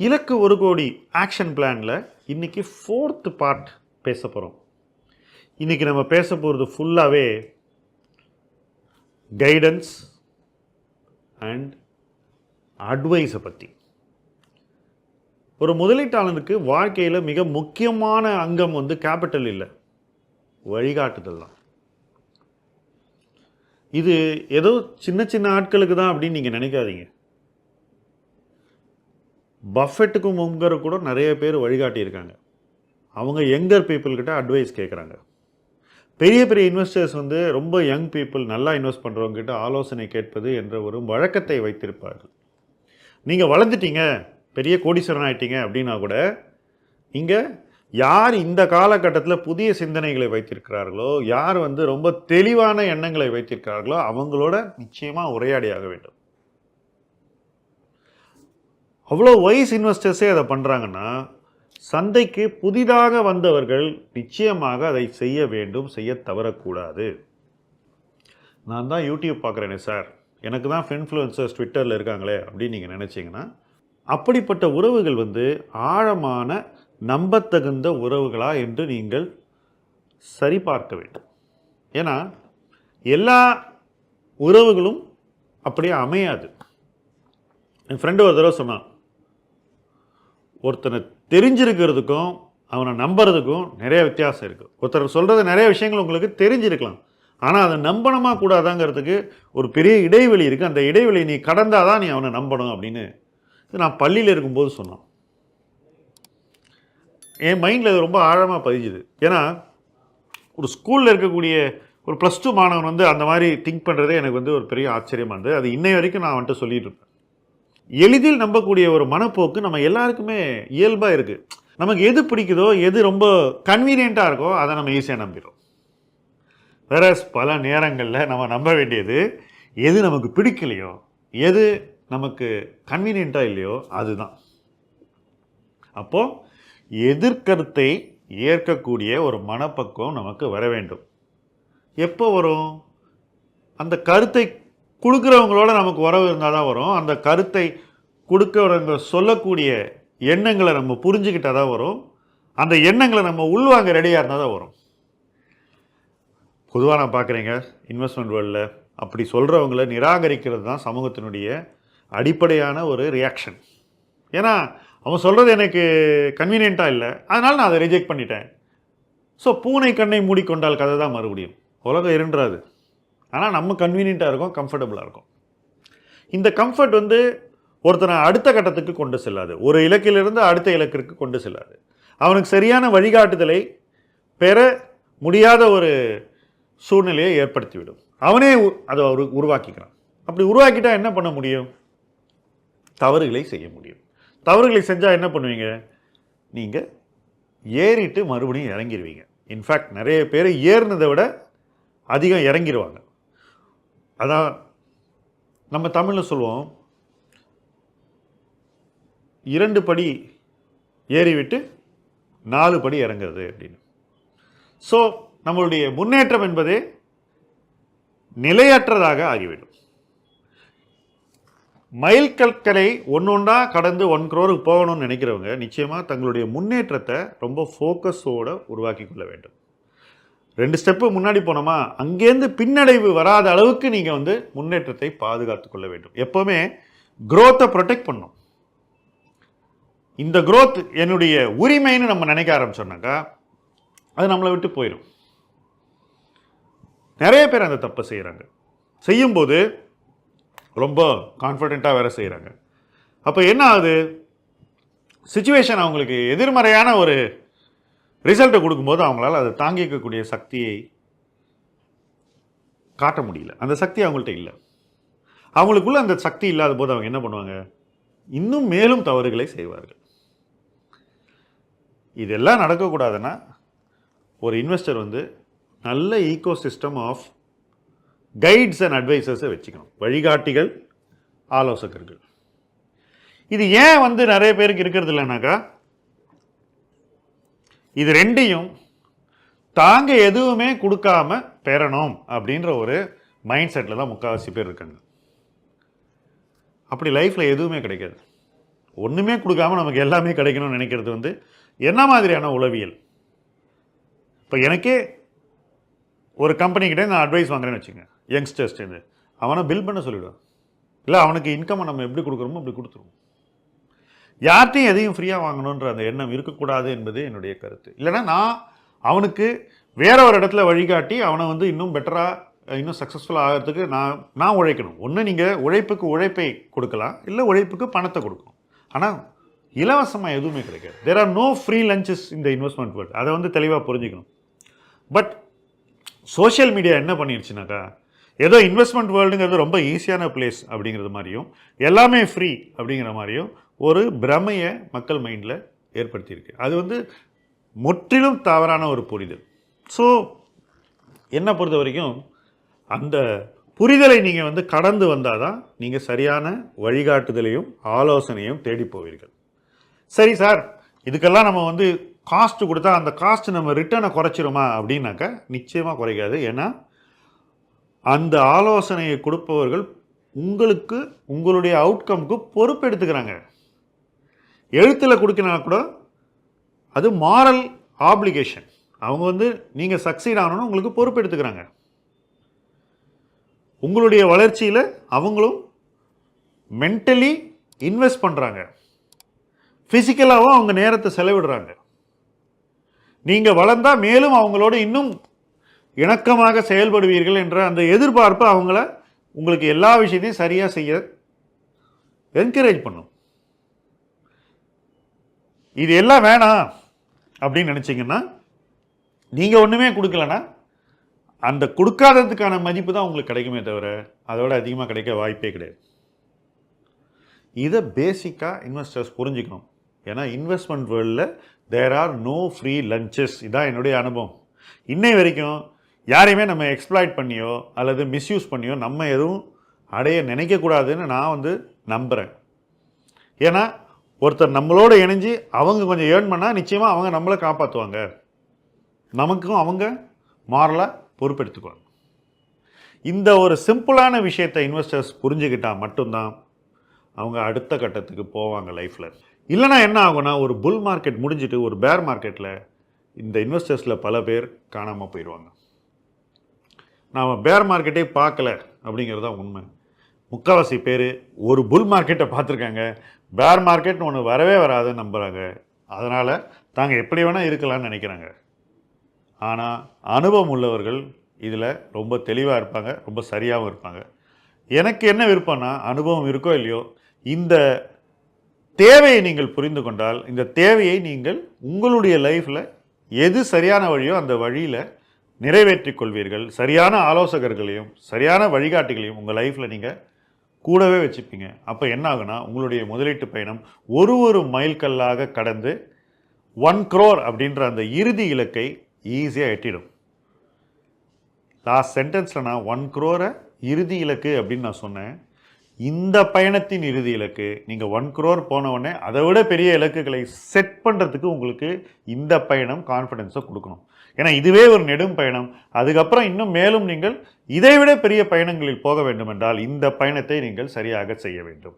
இலக்கு ஒரு கோடி ஆக்ஷன் பிளானில் இன்றைக்கி ஃபோர்த்து பார்ட் பேச போகிறோம் இன்றைக்கி நம்ம பேச போகிறது ஃபுல்லாகவே கைடன்ஸ் அண்ட் அட்வைஸை பற்றி ஒரு முதலீட்டாளனுக்கு வாழ்க்கையில் மிக முக்கியமான அங்கம் வந்து கேபிட்டல் இல்லை. வழிகாட்டுதல் தான் இது ஏதோ சின்ன சின்ன ஆட்களுக்கு தான் அப்படின்னு நீங்கள் நினைக்காதீங்க. பஃபெட்டுக்கும் முங்கரு கூட நிறைய பேர் வழிகாட்டியிருக்காங்க. அவங்க யங்கர் பீப்புள்கிட்ட அட்வைஸ் கேட்குறாங்க பெரிய பெரிய இன்வெஸ்டர்ஸ் வந்து ரொம்ப யங் பீப்புள் நல்லா இன்வெஸ்ட் பண்ணுறவங்ககிட்ட ஆலோசனை கேட்பது என்ற ஒரு வழக்கத்தை வைத்திருப்பார்கள். நீங்கள் வளர்ந்துட்டீங்க பெரிய கோடீஸ்வரன் ஆகிட்டீங்க அப்படின்னா கூட இங்கே யார் இந்த காலகட்டத்தில் புதிய சிந்தனைகளை வைத்திருக்கிறார்களோ யார் வந்து ரொம்ப தெளிவான எண்ணங்களை வைத்திருக்கிறார்களோ அவங்களோட நிச்சயமாக உரையாடியாக வேண்டும். அவ்வளோ வைஸ் இன்வெஸ்டர்ஸே அதை பண்ணுறாங்கன்னா சந்தைக்கு புதிதாக வந்தவர்கள் நிச்சயமாக அதை செய்ய வேண்டும் செய்ய தவறக்கூடாது. நான் தான் யூடியூப் பார்க்குறேனே சார். எனக்கு தான் ஃபின்ஃப்ளூயன்சர்ஸ் ட்விட்டரில் இருக்காங்களே அப்படின்னு நீங்கள் நினச்சிங்கன்னா அப்படிப்பட்ட உறவுகள் வந்து ஆழமான நம்பத்தகுந்த உறவுகளா என்று நீங்கள் சரிபார்க்க வேண்டும். ஏன்னா எல்லா உறவுகளும் அப்படியே அமையாது. என் ஃப்ரெண்டு ஒரு தடவை சொன்னான் ஒருத்தனை தெரிஞ்சிருக்கிறதுக்கும் அவனை நம்புறதுக்கும் நிறைய வித்தியாசம் இருக்குது ஒருத்தர் சொல்கிறது நிறைய விஷயங்கள் உங்களுக்கு தெரிஞ்சிருக்கலாம். ஆனால் அதை நம்பணுமா கூடாதாங்கிறதுக்கு ஒரு பெரிய இடைவெளி இருக்குது அந்த இடைவெளி நீ கடந்தாதான் தான் நீ அவனை நம்பணும் அப்படின்னு இது நான் பள்ளியில் இருக்கும்போது சொன்னான் என் மைண்டில் இது ரொம்ப ஆழமாக பதிஞ்சுது. ஏன்னா ஒரு ஸ்கூலில் இருக்கக்கூடிய ஒரு ப்ளஸ் டூ மாணவன் வந்து அந்த மாதிரி திங்க் பண்ணுறதே எனக்கு வந்து ஒரு பெரிய ஆச்சரியமாக இருந்தது. அது இன்னை வரைக்கும் நான் வந்துட்டு சொல்லிட்டு இருப்பேன். எளிதில் நம்பக்கூடிய ஒரு மனப்போக்கு நம்ம எல்லாருக்குமே இயல்பாக இருக்குது நமக்கு எது பிடிக்குதோ எது ரொம்ப கன்வீனியண்ட்டாக இருக்கோ அதை நம்ம ஈஸியாக நம்பிடுறோம். வேற பல நேரங்களில் நம்ம நம்ப வேண்டியது எது நமக்கு பிடிக்கலையோ எது நமக்கு கன்வீனியண்ட்டாக இல்லையோ அதுதான். அப்போது எதிர்கருத்தை ஏற்கக்கூடிய ஒரு மனப்பக்குவம் நமக்கு வர வேண்டும். எப்போ வரும்? அந்த கருத்தை கொடுக்குறவங்களோட நமக்கு உறவு இருந்தால் தான் வரும். அந்த கருத்தை கொடுக்குறவங்க சொல்லக்கூடிய எண்ணங்களை நம்ம புரிஞ்சுக்கிட்டால் தான் வரும். அந்த எண்ணங்களை நம்ம உள்வாங்க ரெடியாக இருந்தால் தான் வரும். பொதுவாக நான் பார்க்குறேங்க இன்வெஸ்ட்மெண்ட் வேர்ல்டில் அப்படி சொல்கிறவங்கள நிராகரிக்கிறது தான் சமூகத்தினுடைய அடிப்படையான ஒரு ரியாக்ஷன் ஏன்னா அவன் சொல்கிறது எனக்கு கன்வீனியண்ட்டாக இல்லை. அதனால் நான் அதை ரிஜெக்ட் பண்ணிட்டேன். ஸோ பூனை கண்ணை மூடிக்கொண்டால் கதை தான் மறுபடியும். உலகம் இருன்றாது. ஆனால் நம்ம கன்வீனியண்ட்டாக இருக்கும் கம்ஃபர்டபுளாக இருக்கும். இந்த கம்ஃபர்ட் வந்து ஒருத்தனை அடுத்த கட்டத்துக்கு கொண்டு செல்லாது. ஒரு இலக்கிலிருந்து அடுத்த இலக்கிற்கு கொண்டு செல்லாது. அவனுக்கு சரியான வழிகாட்டுதலை பெற முடியாத ஒரு சூழ்நிலையை ஏற்படுத்திவிடும். அவனே உ- அதை ஒரு உருவாக்கிக்கிறான். அப்படி உருவாக்கிட்டா என்ன பண்ண முடியும்? தவறுகளை செய்ய முடியும். தவறுகளை செஞ்சால் என்ன பண்ணுவீங்க? நீங்கள் ஏறிட்டு மறுபடியும் இறங்கிடுவீங்க இன்ஃபேக்ட் நிறைய பேர் ஏறினதை விட அதிகம் இறங்கிடுவாங்க அதான் நம்ம தமிழில் சொல்லுவோம் இரண்டு படி ஏறிவிட்டு நாலு படி இறங்குறது அப்படின்னு. ஸோ நம்மளுடைய முன்னேற்றம் என்பது நிலையற்றதாக ஆகிவிடும். மைல் கற்களை ஒன்றொன்றா கடந்து ஒன் க்ரோருக்கு போகணும்னு நினைக்கிறவங்க நிச்சயமாக தங்களுடைய முன்னேற்றத்தை ரொம்ப ஃபோக்கஸோடு உருவாக்கி கொள்ள வேண்டும். ரெண்டு ஸ்டெப்பு முன்னாடி போனோமா? அங்கேருந்து பின்னடைவு வராத அளவுக்கு நீங்கள் வந்து முன்னேற்றத்தை பாதுகாத்து கொள்ள வேண்டும். எப்போவுமே க்ரோத்தை ப்ரொடெக்ட் பண்ணும் இந்த க்ரோத் என்னுடைய உரிமைன்னு நம்ம நினைக்க ஆரம்பிச்சோம்னாக்கா அது நம்மளை விட்டு போயிடும் நிறைய பேர் அந்த தப்பை செய்கிறாங்க செய்யும்போது ரொம்ப கான்ஃபிடெண்ட்டாக வேறு செய்கிறாங்க அப்போ என்ன ஆகுது? சுச்சுவேஷன் அவங்களுக்கு எதிர்மறையான ஒரு ரிசல்ட்டை கொடுக்கும்போது அவங்களால அதை தாங்கிக்கக்கூடிய சக்தியை காட்ட முடியல. அந்த சக்தி அவங்கள்ட்ட இல்லை. அவங்களுக்குள்ள அந்த சக்தி இல்லாத போது அவங்க என்ன பண்ணுவாங்க? இன்னும் மேலும் தவறுகளை செய்வார்கள். இதெல்லாம் நடக்கக்கூடாதுன்னா ஒரு இன்வெஸ்டர் வந்து நல்ல ecosystem of guides and அட்வைசர்ஸை வச்சுக்கணும். வழிகாட்டிகள் ஆலோசகர்கள். இது ஏன் வந்து நிறைய பேருக்கு இருக்கிறது இல்லைனாக்கா இது ரெண்டையும் தாங்க எதுவுமே கொடுக்காம பெறணும் அப்படின்ற ஒரு மைண்ட் செட்டில் தான் முக்கால்வாசி பேர் இருக்காங்க. அப்படி லைஃப்பில் எதுவுமே கிடைக்காது. ஒன்றுமே கொடுக்காம நமக்கு எல்லாமே கிடைக்கணும்னு நினைக்கிறது வந்து என்ன மாதிரியான உளவியல்? இப்போ எனக்கே ஒரு கம்பெனிக்கிட்டே நான் அட்வைஸ் வாங்குறேன்னு வச்சுங்க யங்ஸ்டர்ஸ்டேருந்து அவனை பில் பண்ண சொல்லிவிடுவேன் இல்லை அவனுக்கு இன்கம் நம்ம எப்படி கொடுக்குறோமோ அப்படி கொடுத்துருவோம். யார்கிட்டையும் எதையும் ஃப்ரீயாக வாங்கணுன்ற அந்த எண்ணம் இருக்கக்கூடாது என்பது என்னுடைய கருத்து. இல்லைன்னா நான் அவனுக்கு வேற ஒரு இடத்துல வழிகாட்டி அவனை வந்து இன்னும் பெட்டராக இன்னும் சக்ஸஸ்ஃபுல் ஆகிறதுக்கு நான் நான் உழைக்கணும். ஒன்று நீங்கள் உழைப்புக்கு உழைப்பை கொடுக்கலாம் இல்லை உழைப்புக்கு பணத்தை கொடுக்கணும். ஆனால் இலவசமாக எதுவுமே கிடைக்காது. There are no free lunches இந்த இன்வெஸ்ட்மெண்ட் வேர்ல்டு அதை வந்து தெளிவாக புரிஞ்சுக்கணும். பட் சோஷியல் மீடியா என்ன பண்ணிருச்சுனாக்கா ஏதோ இன்வெஸ்ட்மெண்ட் வேர்ல்டுங்கிறது ரொம்ப ஈஸியான பிளேஸ் அப்படிங்கிறது மாதிரியும் எல்லாமே ஃப்ரீ அப்படிங்கிற மாதிரியும் ஒரு பிரமையை மக்கள் மைண்டில் ஏற்படுத்தியிருக்கு. அது வந்து முற்றிலும் தவறான ஒரு புரிதல். ஸோ என்னை பொறுத்த வரைக்கும் அந்த புரிதலை நீங்கள் வந்து கடந்து வந்தால் தான் நீங்கள் சரியான வழிகாட்டுதலையும் ஆலோசனையும் தேடி போவீர்கள். சரி சார் இதுக்கெல்லாம் நம்ம வந்து காஸ்ட் கொடுத்தா அந்த காஸ்ட் நம்ம ரிட்டர்னை குறைச்சிருமா அப்படின்னாக்கா நிச்சயமாக குறைக்காது. ஏன்னா அந்த ஆலோசனையை கொடுப்பவர்கள் உங்களுக்கு உங்களுடைய அவுட்கம்க்கு பொறுப்பு எடுத்துக்கிறாங்க எழுத்தில் கொடுக்கனா கூட அது மாரல் ஆப்ளிகேஷன் அவங்க வந்து நீங்கள் சக்சீட் ஆகணும்னு உங்களுக்கு பொறுப்பு எடுத்துக்கிறாங்க. உங்களுடைய வளர்ச்சியில் அவங்களும் மென்டலி இன்வெஸ்ட் பண்ணுறாங்க ஃபிசிக்கலாகவும் அவங்க நேரத்தை செலவிடுறாங்க. நீங்கள் வளர்ந்தால் மேலும் அவங்களோட இன்னும் இணக்கமாக செயல்படுவீர்கள் என்ற அந்த எதிர்பார்ப்பு அவங்கள உங்களுக்கு எல்லா விஷயத்தையும் சரியாக செய்ய என்கரேஜ் பண்ணும். இது எல்லாம் வேணாம் அப்படின்னு நினச்சிங்கன்னா நீங்கள் ஒன்றுமே கொடுக்கலன்னா அந்த கொடுக்காததுக்கான மதிப்பு தான் உங்களுக்கு கிடைக்குமே தவிர அதோட அதிகமாக கிடைக்க வாய்ப்பே கிடையாது. இதை பேசிக்காக இன்வெஸ்டர்ஸ் புரிஞ்சுக்கணும். ஏன்னா இன்வெஸ்ட்மெண்ட் வேர்ல்டில் there are no free lunches இதான் என்னுடைய அனுபவம். இன்னை வரைக்கும் யாரையுமே நம்ம எக்ஸ்ப்ளாய்ட் பண்ணியோ அல்லது மிஸ்யூஸ் பண்ணியோ நம்ம எதுவும் அடைய நினைக்கக்கூடாதுன்னு நான் வந்து நம்புகிறேன் ஏன்னா ஒருத்தர் நம்மளோட இணைஞ்சு அவங்க கொஞ்சம் ஏர்ன் பண்ணால் நிச்சயமாக அவங்க நம்மளை காப்பாற்றுவாங்க நமக்கும் அவங்க மாறலாக பொறுப்பெடுத்துக்குவாங்க. இந்த ஒரு சிம்பிளான விஷயத்தை இன்வெஸ்டர்ஸ் புரிஞ்சுக்கிட்டால் மட்டும்தான் அவங்க அடுத்த கட்டத்துக்கு போவாங்க லைஃப்பில் இல்லைனா என்ன ஆகும்னா ஒரு புல் மார்க்கெட் முடிஞ்சிட்டு ஒரு பேர் மார்க்கெட்டில் இந்த இன்வெஸ்டர்ஸில் பல பேர் காணாமல் போயிடுவாங்க. நாம் பேர் மார்க்கெட்டே பார்க்கல அப்படிங்கிறது தான் உண்மை. முக்கால்வாசி பேர் ஒரு புல் மார்க்கெட்டை பார்த்துருக்காங்க. பேர் மார்க்கெட்னு ஒன்று வரவே வராதுன்னு நம்புகிறாங்க அதனால் தாங்க எப்படி வேணால் இருக்கலாம்னு நினைக்கிறாங்க. ஆனால் அனுபவம் உள்ளவர்கள் இதில் ரொம்ப தெளிவாக இருப்பாங்க ரொம்ப சரியாகவும் இருப்பாங்க. எனக்கு என்ன விருப்பம்னா அனுபவம் இருக்கோ இல்லையோ இந்த தேவையை நீங்கள் புரிந்து கொண்டால் இந்த தேவையை நீங்கள் உங்களுடைய லைஃப்பில் எது சரியான வழியோ அந்த வழியில் நிறைவேற்றிக் கொள்வீர்கள். சரியான ஆலோசகர்களையும் சரியான வழிகாட்டிகளையும் உங்கள் லைஃப்பில் நீங்கள் கூடவே வச்சுப்பீங்க. அப்போ என்ன ஆகுனா உங்களுடைய முதலீட்டு பயணம் ஒரு ஒரு மைல்கல்லாக கடந்து ஒன் க்ரோர் அப்படின்ற அந்த இறுதி இலக்கை ஈஸியாக எட்டிடும். லாஸ்ட் சென்டென்ஸில் நான் ஒன் க்ரோரை இறுதி இலக்கு அப்படின்னு நான் சொன்னேன். இந்த பயணத்தின் இறுதி இலக்கு நீங்கள் ஒன் க்ரோர் போனவுடனே அதை விட பெரிய இலக்குகளை செட் பண்ணுறதுக்கு உங்களுக்கு இந்த பயணம் கான்ஃபிடென்ஸை கொடுக்கணும். ஏன்னா இதுவே ஒரு நெடும் பயணம். அதுக்கப்புறம் இன்னும் மேலும் நீங்கள் இதைவிட பெரிய பயணங்களில் போக வேண்டும் என்றால் இந்த பயணத்தை நீங்கள் சரியாக செய்ய வேண்டும்.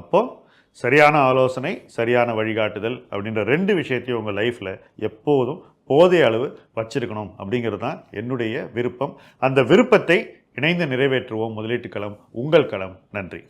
அப்போது சரியான ஆலோசனை சரியான வழிகாட்டுதல் அப்படின்ற ரெண்டு விஷயத்தையும் உங்கள் லைஃப்பில் எப்போதும் போதிய அளவு வச்சிருக்கணும் அப்படிங்கிறது தான் என்னுடைய விருப்பம். அந்த விருப்பத்தை இணைந்து நிறைவேற்றுவோம். முதலீட்டு களம் உங்கள் களம். நன்றி.